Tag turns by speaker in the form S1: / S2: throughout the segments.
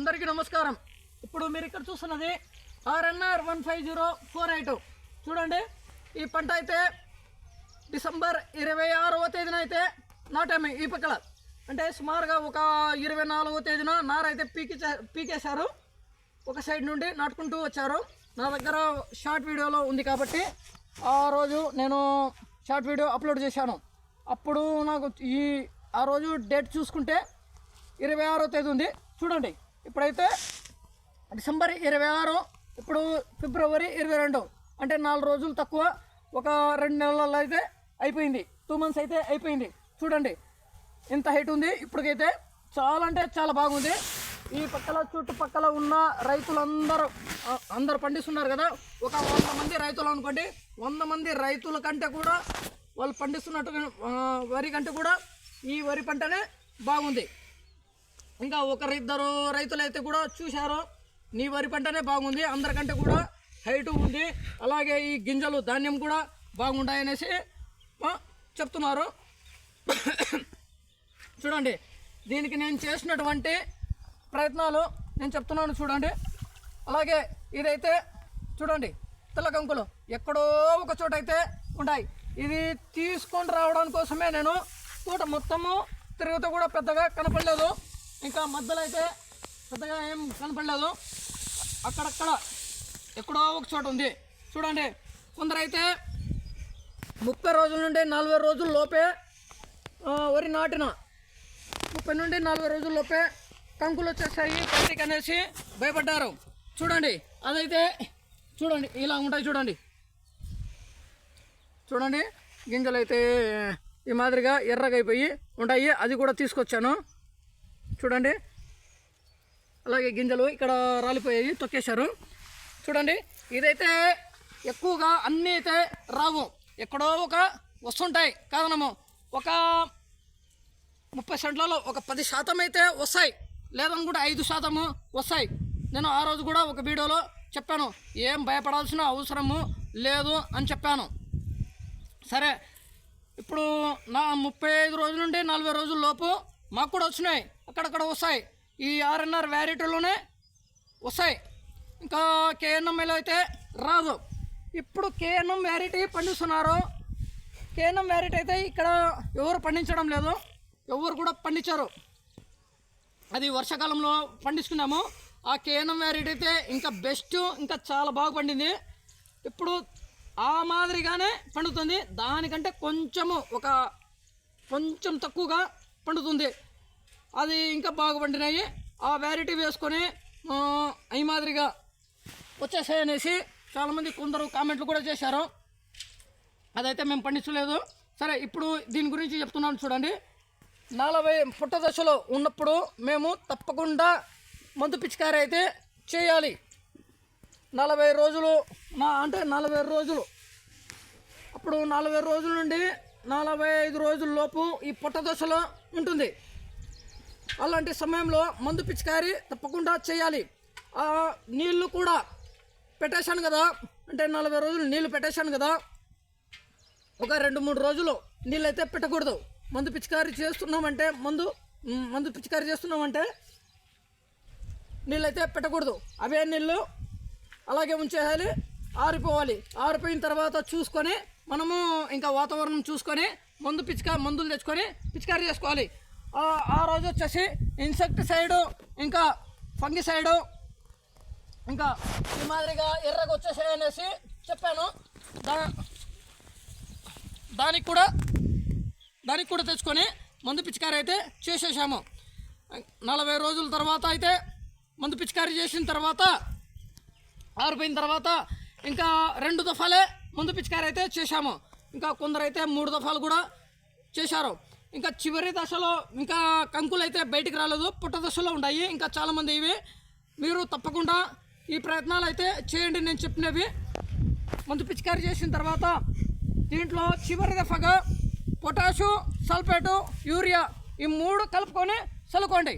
S1: అందరికీ నమస్కారం. ఇప్పుడు మీరు ఇక్కడ చూస్తున్నది RNR one five zero four eight. చూడండి ఈ పంట అయితే డిసెంబర్ ఇరవై ఆరవ తేదీన అయితే నాటాము ఈ పక్కల. అంటే సుమారుగా ఒక ఇరవై నాలుగవ తేదీన నార అయితే పీకి పీకేశారు. ఒక సైడ్ నుండి నాటుకుంటూ వచ్చారు. నా దగ్గర షార్ట్ వీడియోలో ఉంది కాబట్టి ఆ రోజు నేను షార్ట్ వీడియో అప్లోడ్ చేశాను. అప్పుడు నాకు ఈ ఆ రోజు డేట్ చూసుకుంటే ఇరవై ఆరో తేదీ ఉంది. చూడండి. ఇప్పుడైతే డిసెంబర్ ఇరవై ఆరు ఇప్పుడు ఫిబ్రవరి ఇరవై రెండు. అంటే నాలుగు రోజులు తక్కువ ఒక రెండు నెలల్లో అయితే అయిపోయింది. టూ మంత్స్ అయితే అయిపోయింది. చూడండి ఇంత హైట్ ఉంది. ఇప్పటికైతే చాలా అంటే చాలా బాగుంది. ఈ పక్కల చుట్టుపక్కల ఉన్న రైతులందరూ అందరు అందరూ పండిస్తున్నారు కదా. ఒక వంద మంది రైతులు అనుకోండి. వంద మంది రైతుల కంటే కూడా వాళ్ళు పండిస్తున్నట్టు వరి కంటే కూడా ఈ వరి పంటనే బాగుంది. ఇంకా ఒకరిద్దరు రైతులైతే కూడా చూశారు. నీ వరి పంటనే బాగుంది అందరికంటే కూడా హైట్ ఉంది. అలాగే ఈ గింజలు ధాన్యం కూడా బాగుంటాయనేసి చెప్తున్నారు. చూడండి దీనికి నేను చేసినటువంటి ప్రయత్నాలు నేను చెప్తున్నాను చూడండి. అలాగే ఇదైతే చూడండి తెల్లకంకులు ఎక్కడో ఒక చోట అయితే ఉంటాయి. ఇది తీసుకొని రావడం కోసమే నేను తోట మొత్తము తిరుగుతూ కూడా పెద్దగా కనపడలేదు. మధ్యలో అయితే పెద్దగా ఏం కనపడలేదు. అక్కడక్కడ ఎక్కడో ఒక చోట ఉంది. చూడండి కొందరైతే ముప్పై రోజుల నుండి నలభై రోజుల లోపే వరి నాటిన. ముప్పై నుండి నలభై రోజుల లోపే కంకులు వచ్చేసాయి. బయటికి అనేసి భయపడ్డారు. చూడండి అదైతే చూడండి ఇలా ఉంటాయి చూడండి. చూడండి గింజలు అయితే ఈ మాదిరిగా ఎర్రగైపోయి ఉంటాయి. అది కూడా తీసుకొచ్చాను. చూడండి. అలాగే గింజలు ఇక్కడ రాలిపోయాయి తొక్కేశారు. చూడండి ఇదైతే ఎక్కువగా అన్నీ అయితే రావు. ఎక్కడో ఒక వస్తుంటాయి కాదనము ఒక ముప్పై సెంట్లలో ఒక పది శాతం అయితే వస్తాయి. లేదనుకుంటే ఐదు శాతము వస్తాయి. నేను ఆ రోజు కూడా ఒక వీడియోలో చెప్పాను. ఏం భయపడాల్సిన అవసరము లేదు అని చెప్పాను. సరే ఇప్పుడు నా ముప్పై ఐదు రోజుల నుండి నలభై రోజుల లోపు మాకు కూడా వచ్చినాయి. అక్కడక్కడ వస్తాయి. ఈ ఆర్ఎన్ఆర్ వ్యారిటీలోనే వస్తాయి. ఇంకా కేఎన్ఎంఐలో అయితే రాదు. ఇప్పుడు కేఎన్ఎం వ్యారిటీ పండిస్తున్నారు. కేఎన్ఎం వ్యారిటీ అయితే ఇక్కడ ఎవరు పండించడం లేదు. ఎవరు కూడా పండించారు. అది వర్షాకాలంలో పండించుకున్నాము. ఆ కేఎన్ఎం వ్యారిటీ అయితే ఇంకా బెస్ట్ ఇంకా చాలా బాగా పండింది. ఇప్పుడు ఆ మాదిరిగానే పండుతుంది. దానికంటే కొంచెము ఒక కొంచెం తక్కువగా పండుతుంది. అది ఇంకా బాగా పండినాయి ఆ వ్యారిటీ వేసుకొని ఈ మాదిరిగా వచ్చేసాయి అనేసి చాలామంది కొందరు కామెంట్లు కూడా చేశారు. అదైతే మేము పండించలేదు. సరే ఇప్పుడు దీని గురించి చెప్తున్నాను చూడండి. నలభై పుట్ట దశలో ఉన్నప్పుడు మేము తప్పకుండా మందు పిచికారి అయితే చేయాలి. నలభై రోజులు నా అంటే నలభై రోజులు. అప్పుడు నలభై రోజుల నుండి నలభై ఐదు రోజుల లోపు ఈ పుట్ట దశలో ఉంటుంది. అలాంటి సమయంలో మందు పిచికారి తప్పకుండా చేయాలి. నీళ్ళు కూడా పెట్టేశాను కదా అంటే నలభై రోజులు నీళ్ళు పెట్టేశాను కదా ఒక రెండు మూడు రోజులు నీళ్ళు అయితే పెట్టకూడదు. మందు పిచికారీ చేస్తున్నామంటే మందు మందు పిచికారీ చేస్తున్నామంటే నీళ్ళు అయితే పెట్టకూడదు. అవే నీళ్ళు అలాగే ఉంచేయాలి ఆరిపోవాలి. ఆరిపోయిన తర్వాత చూసుకొని మనము ఇంకా వాతావరణం చూసుకొని మందు పిచిక మందులు తెచ్చుకొని పిచికారీ చేసుకోవాలి. ఆ రోజు వచ్చేసి ఇన్సెక్టిసైడ్ ఇంకా ఫంగిసైడు ఇంకా ఈ మాదిరిగా ఎర్రగా వచ్చేసాయి అనేసి చెప్పాను. దా దానికి కూడా దానికి కూడా తెచ్చుకొని మందు పిచికారీ అయితే చేసేసాము. నలభై రోజుల తర్వాత అయితే మందు పిచికారీ చేసిన తర్వాత ఆరిపోయిన తర్వాత ఇంకా రెండు దఫాలే మందు పిచికారీ అయితే చేశాము. ఇంకా కొందరైతే మూడు దఫాలు కూడా చేశారు. ఇంకా చివరి దశలో ఇంకా కంకులు అయితే బయటికి రాలేదు పుట్ట దశలో ఉన్నాయి. ఇంకా చాలామంది ఇవి. మీరు తప్పకుండా ఈ ప్రయత్నాలు అయితే చేయండి నేను చెప్పినవి. మందు పిచికారీ చేసిన తర్వాత దీంట్లో చివరి దఫగా పొటాషు సల్ఫేటు యూరియా ఈ మూడు కలుపుకొని చల్లుకోండి.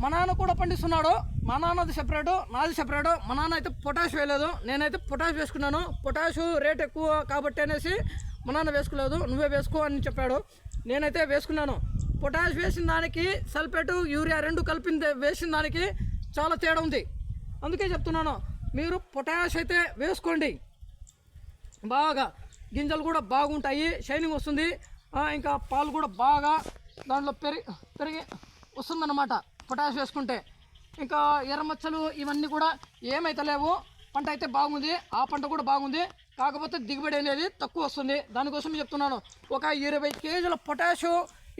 S1: మా నాన్న కూడా పండిస్తున్నాడు. మా నాన్నది సెపరేటు నాది సెపరేటు మా నాన్న అయితే పొటాష్ వేయలేదు. నేనైతే పొటాష్ వేసుకున్నాను. పొటాషు రేట్ ఎక్కువ కాబట్టి అనేసి మా నాన్న వేసుకోలేదు. నువ్వే వేసుకో అని చెప్పాడు. నేనైతే వేసుకున్నాను. పొటాష్ వేసిన దానికి సల్ఫేటు యూరియా రెండు కలిపిన వేసిన దానికి చాలా తేడా ఉంది. అందుకే చెప్తున్నాను మీరు పొటాష్ అయితే వేసుకోండి. బాగా గింజలు కూడా బాగుంటాయి షైనింగ్ వస్తుంది. ఇంకా పాలు కూడా బాగా దాంట్లో పెరిగి పెరిగి వస్తుందన్నమాట పొటాష్ వేసుకుంటే. ఇంకా ఎర్రమచ్చలు ఇవన్నీ కూడా ఏమైతే లేవు పంట అయితే బాగుంది ఆ పంట కూడా బాగుంది. కాకపోతే దిగుబడి అనేది తక్కువ వస్తుంది. దానికోసం చెప్తున్నాను. ఒక ఇరవై కేజీల పొటాషు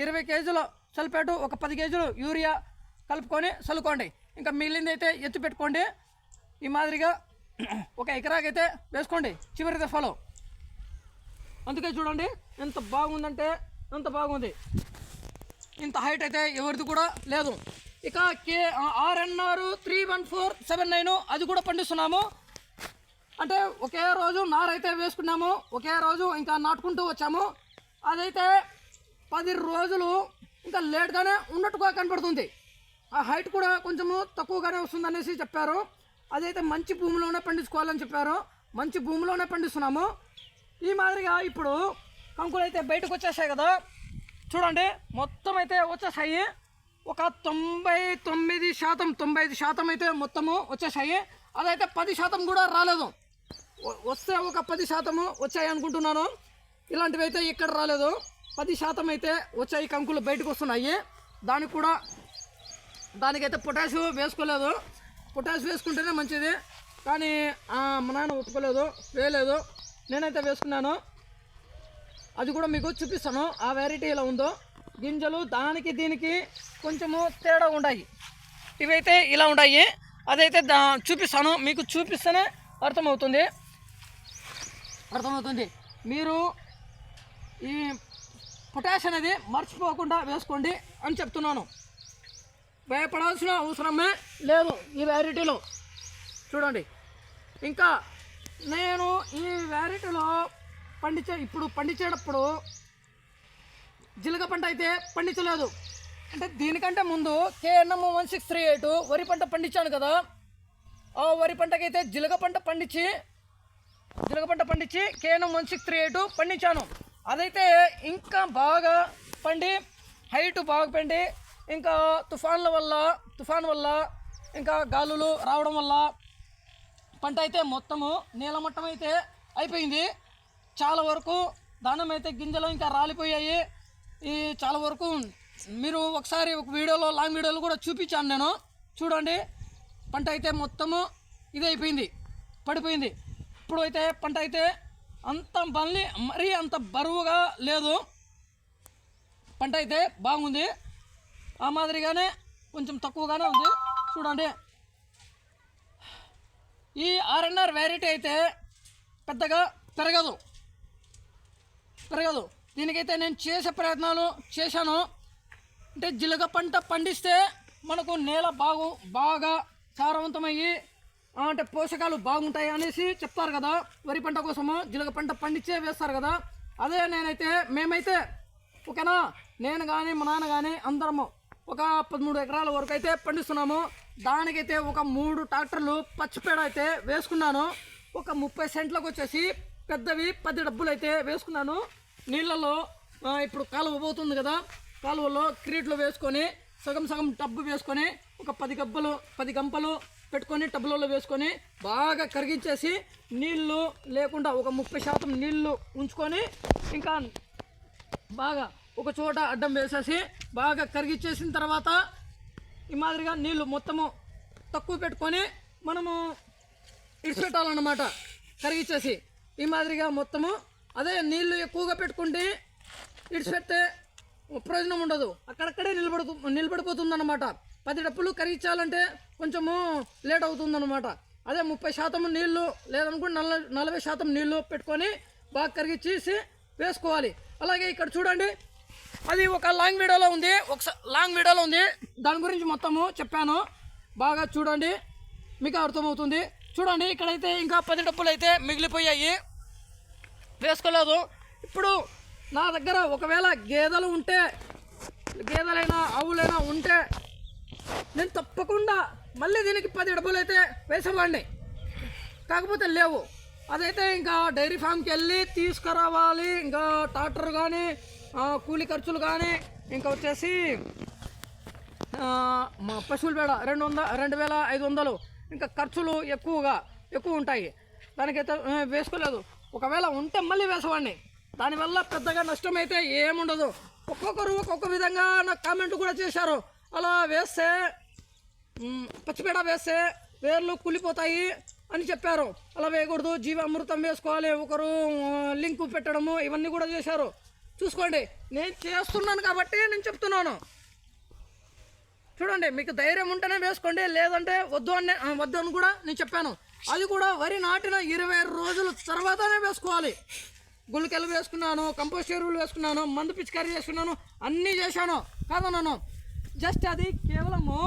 S1: ఇరవై కేజీల సల్ఫేటు ఒక పది కేజీలు యూరియా కలుపుకొని చల్లుకోండి. ఇంకా మిగిలింది అయితే ఎత్తు పెట్టుకోండి. ఈ మాదిరిగా ఒక ఎకరాకైతే వేసుకోండి. చివరి దఫాలో అందుకే చూడండి ఎంత బాగుందంటే అంత బాగుంది. ఇంత హైట్ అయితే ఎవరిది కూడా లేదు. ఇక K RNR three one four seven nine అది కూడా పండిస్తున్నాము. అంటే ఒకే రోజు నారైతే వేసుకున్నాము ఒకే రోజు ఇంకా నాటుకుంటూ వచ్చాము. అదైతే పది రోజులు ఇంకా లేట్గానే ఉన్నట్టుగా కనపడుతుంది. ఆ హైట్ కూడా కొంచెము తక్కువగానే వస్తుంది అనేసి చెప్పారు. అదైతే మంచి భూమిలోనే పండించుకోవాలని చెప్పారు. మంచి భూమిలోనే పండిస్తున్నాము. ఈ మాదిరిగా ఇప్పుడు కంకులు అయితే బయటకు వచ్చేసాయి కదా. చూడండి మొత్తం అయితే వచ్చేసాయి. ఒక తొంభై తొమ్మిది శాతం తొంభై ఐదు శాతం అయితే మొత్తము వచ్చేసాయి. అదైతే పది శాతం కూడా రాలేదు. వస్తే ఒక పది శాతము వచ్చాయి అనుకుంటున్నాను. ఇలాంటివి అయితే ఇక్కడ రాలేదు. పది శాతం అయితే వచ్చాయి కంకులు బయటకు వస్తున్నాయి. దానికి కూడా దానికైతే పొటాష్ వేసుకోలేదు. పొటాష్ వేసుకుంటేనే మంచిది. కానీ మా నాన్న ఒప్పుకోలేదు వేయలేదు. నేనైతే వేసుకున్నాను. అది కూడా మీకు చూపిస్తాను. ఆ వెరైటీ ఎలా ఉందో. గింజలు దానికి దీనికి కొంచెము తేడా ఉన్నాయి ఇవైతే ఇలా ఉన్నాయి అదైతే దా చూపిస్తాను. మీకు చూపిస్తేనే అర్థమవుతుంది. అర్థమవుతుంది. మీరు ఈ పొటాష్ అనేది మర్చిపోకుండా వేసుకోండి అని చెప్తున్నాను. భయపడాల్సిన అవసరమే లేదు ఈ వెరైటీలో చూడండి. ఇంకా నేను ఈ వెరైటీలో పండించే ఇప్పుడు పండించేటప్పుడు జిలక పంట అయితే పండించలేదు. అంటే దీనికంటే ముందు KNM one six three eight వరి పంట పండించాను కదా. ఆ వరి పంటకైతే జిలక పంట పండించి జిలక పంట పండించి KNM one six three eight పండించాను. అదైతే ఇంకా బాగా పండి హైట్ బాగా పండి ఇంకా తుఫాన్ల వల్ల తుఫాన్ వల్ల ఇంకా గాలులు రావడం వల్ల పంట అయితే మొత్తము నీలమట్టం అయితే అయిపోయింది. చాలా వరకు దానం అయితే గింజలు ఇంకా రాలిపోయాయి. ఈ చాలా వరకు మీరు ఒకసారి ఒక వీడియోలో లాంగ్ వీడియోలో కూడా చూపించాను నేను. చూడండి పంట అయితే మొత్తము ఇది అయిపోయింది పడిపోయింది. ఇప్పుడు అయితే పంట అయితే అంత బలి మరీ అంత బరువుగా లేదు. పంట అయితే బాగుంది. ఆ మాదిరిగానే కొంచెం తక్కువగానే ఉంది. చూడండి. ఈ ఆర్ఎన్ఆర్ వెరైటీ అయితే పెద్దగా పెరగదు. పెరగదు. దీనికైతే నేను చేసే ప్రయత్నాలు చేశాను. అంటే జిలక పంట పండిస్తే మనకు నేల బాగు బాగా సారవంతమయ్యి అంటే పోషకాలు బాగుంటాయి అనేసి చెప్తారు కదా. వరి పంట కోసము జిలగ పంట పండించే వేస్తారు కదా. అదే నేనైతే మేమైతే ఓకేనా? నేను కానీ మా నాన్న కానీ అందరము ఒక పదమూడు ఎకరాల వరకు అయితే పండిస్తున్నాము. దానికైతే ఒక మూడు ట్రాక్టర్లు పచ్చిపేడ అయితే వేసుకున్నాను. ఒక ముప్పై సెంట్లకు వచ్చేసి పెద్దవి పది డబ్బులు అయితే వేసుకున్నాను. నీళ్ళలో ఇప్పుడు కాలువ పోతుంది కదా. కాలువలో క్రీట్లు వేసుకొని సగం సగం డబ్బు వేసుకొని ఒక పది గబ్బలు పది గంపలు పెట్టుకొని టబ్బులలో వేసుకొని బాగా కరిగించేసి నీళ్ళు లేకుండా ఒక ముప్పై శాతం నీళ్ళు ఉంచుకొని ఇంకా బాగా ఒక చోట అడ్డం వేసేసి బాగా కరిగించేసిన తర్వాత ఈ మాదిరిగా నీళ్ళు మొత్తము తక్కువ పెట్టుకొని మనము ఇడిచిపెట్టాలన్నమాట. కరిగించేసి ఈ మాదిరిగా మొత్తము అదే నీళ్ళు ఎక్కువగా పెట్టుకుంటే ఇడిచిపెడితే ప్రయోజనం ఉండదు. అక్కడక్కడే నిలబడుతూ నిలబడిపోతుందన్నమాట. పది డప్పులు కరిగించాలంటే కొంచెము లేట్ అవుతుందన్నమాట. అదే ముప్పై శాతం నీళ్ళు లేదనుకుంటే నల్ల నలభై శాతం నీళ్ళు పెట్టుకొని బాగా కరిగిచ్చేసి వేసుకోవాలి. అలాగే ఇక్కడ చూడండి అది ఒక లాంగ్ వీడియోలో ఉంది ఒకసారి లాంగ్ వీడియోలో ఉంది. దాని గురించి మొత్తము చెప్పాను. బాగా చూడండి మీకు అర్థమవుతుంది. చూడండి ఇక్కడైతే ఇంకా పది డప్పులు అయితే మిగిలిపోయాయి. వేసుకోలేదు. ఇప్పుడు నా దగ్గర ఒకవేళ గేదెలు ఉంటే గేదెలైనా ఆవులైనా ఉంటే నేను తప్పకుండా మళ్ళీ దీనికి పది డబ్బులు అయితే వేసేవాడిని. కాకపోతే లేవు. అదైతే ఇంకా డైరీ ఫామ్కి వెళ్ళి తీసుకురావాలి. ఇంకా ట్రాక్టర్ కానీ కూలి ఖర్చులు కానీ ఇంకా వచ్చేసి మా పశువుల పేడ రెండు వంద రెండు వేల ఐదు వందలు. ఇంకా ఖర్చులు ఎక్కువగా ఎక్కువ ఉంటాయి. దానికైతే వేసుకోలేదు. ఒకవేళ ఉంటే మళ్ళీ వేసేవాడిని. దానివల్ల పెద్దగా నష్టం అయితే ఏముండదు. ఒక్కొక్కరు ఒక్కొక్క విధంగా నాకు కామెంట్ కూడా చేశారు. అలా వేస్తే పచ్చిపేడ వేస్తే వేర్లు కులిపోతాయి అని చెప్పారు. అలా వేయకూడదు జీవామృతం వేసుకోవాలి ఒకరు లింకు పెట్టడము ఇవన్నీ కూడా చేశారు. చూసుకోండి నేను చేస్తున్నాను కాబట్టి నేను చెప్తున్నాను. చూడండి మీకు ధైర్యం ఉంటేనే వేసుకోండి లేదంటే వద్దు అని వద్దు అని కూడా నేను చెప్పాను. అది కూడా వరి నాటిన ఇరవై రోజుల తర్వాతనే వేసుకోవాలి. గుళికలు వేసుకున్నాను కంపోస్ట్ ఎరువులు వేసుకున్నాను మందు పిచికారీ చేసుకున్నాను అన్నీ చేశాను. కాదన్నాను. జస్ట్ అది కేవలము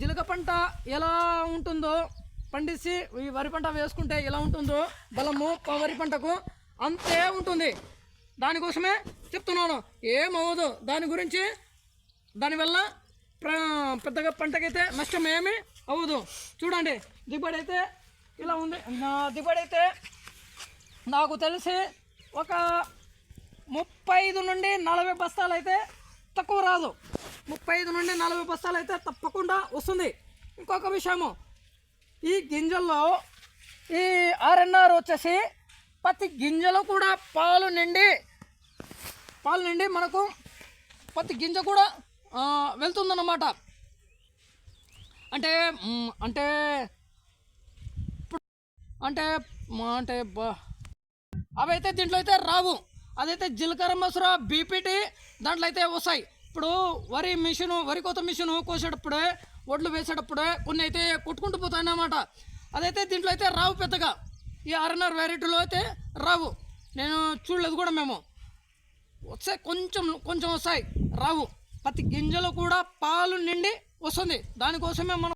S1: జీలక పంట ఎలా ఉంటుందో పండించి ఈ వరి పంట వేసుకుంటే ఎలా ఉంటుందో బలము వరి పంటకు అంతే ఉంటుంది. దానికోసమే చెప్తున్నాను. ఏమవ్వదు. దాని గురించి దానివల్ల ప్ర పెద్దగా పంటకైతే నష్టం ఏమి అవ్వదు. చూడండి. దిగుబడి అయితే ఇలా ఉంది. నా దిగుబడి అయితే నాకు తెలిసి ఒక ముప్పై ఐదు నుండి నలభై బస్తాలు అయితే తక్కువ రాదు. ముప్పై ఐదు నుండి నలభై బస్తాలు అయితే తప్పకుండా వస్తుంది. ఇంకొక విషయము ఈ గింజల్లో ఈ ఆర్ఎన్ఆర్ వచ్చేసి ప్రతి గింజలో కూడా పాలు నిండి పాలు నిండి మనకు ప్రతి గింజ కూడా వెళ్తుందన్నమాట. అంటే అంటే అంటే అంటే అవైతే దీంట్లో అయితే రావు. అదైతే జీలకర్ర మసుర బీపీటీ దాంట్లో అయితే వస్తాయి. ఇప్పుడు వరి మిషను వరి కోత మిషను కోసేటప్పుడే ఒడ్లు వేసేటప్పుడే కొన్ని అయితే కొట్టుకుంటూ పోతాయి అన్నమాట అదైతే దీంట్లో అయితే రావు పెద్దగా. ఈ ఆర్ఎన్ఆర్ వెరైటీలో అయితే రావు. నేను చూడలేదు కూడా మేము. వస్తాయి కొంచెం కొంచెం వస్తాయి. రావు. ప్రతి గింజలో కూడా పాలు నిండి వస్తుంది. దానికోసమే మనం